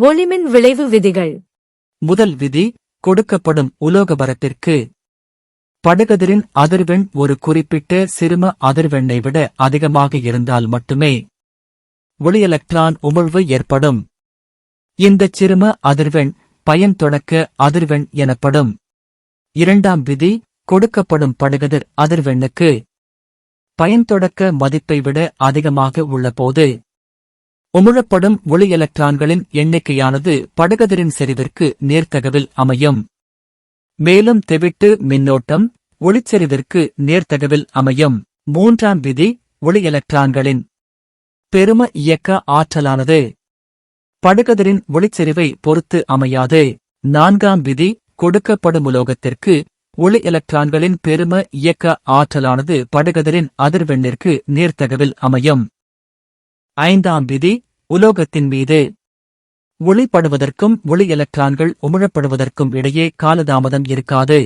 ஒளிமின் விளைவு விதிகள். முதல் விதி கொடுக்கப்படும் உலோகபரத்திற்கு படுகதிரின் அதிர்வெண் ஒரு குறிப்பிட்ட சிறும அதிர்வெண்ணை விட அதிகமாக இருந்தால் மட்டுமே ஒளி எலக்ட்ரான் உமிழ்வு ஏற்படும். இந்தச் சிறும அதிர்வெண் பயன் தொடக்க அதிர்வெண் எனப்படும். இரண்டாம் விதி கொடுக்கப்படும் படுகதிர் அதிர்வெண்ணுக்கு பயன் தொடக்க மதிப்பை விட அதிகமாக உள்ளபோது உமிழப்படும் ஒளி எலக்ட்ரான்களின் எண்ணிக்கையானது படுகதிரின் செறிவிற்கு நேர்த்தகவில் அமையும். மேலும் தெவிட்டு மின்னோட்டம் ஒளிச்செறிவிற்கு நேர்த்தகவில் அமையும். மூன்றாம் விதி ஒளி எலக்ட்ரான்களின் பெரும இயக்க ஆற்றலானது. படுகதிரின் ஒளிச்செறிவை பொறுத்து அமையாது. நான்காம் விதி கொடுக்கப்படும் உலோகத்திற்கு ஒளி எலக்ட்ரான்களின் பெரும இயக்க ஆற்றலானது படுகதிரின் அதிர்வெண்ணிற்கு நேர்த்தகவில் அமையும். ஐந்தாம் விதி உலோகத்தின் மீது. ஒளிப்படுவதற்கும் ஒளி எலக்ட்ரான்கள் உமிழப்படுவதற்கும் இடையே காலதாமதம் இருக்காது.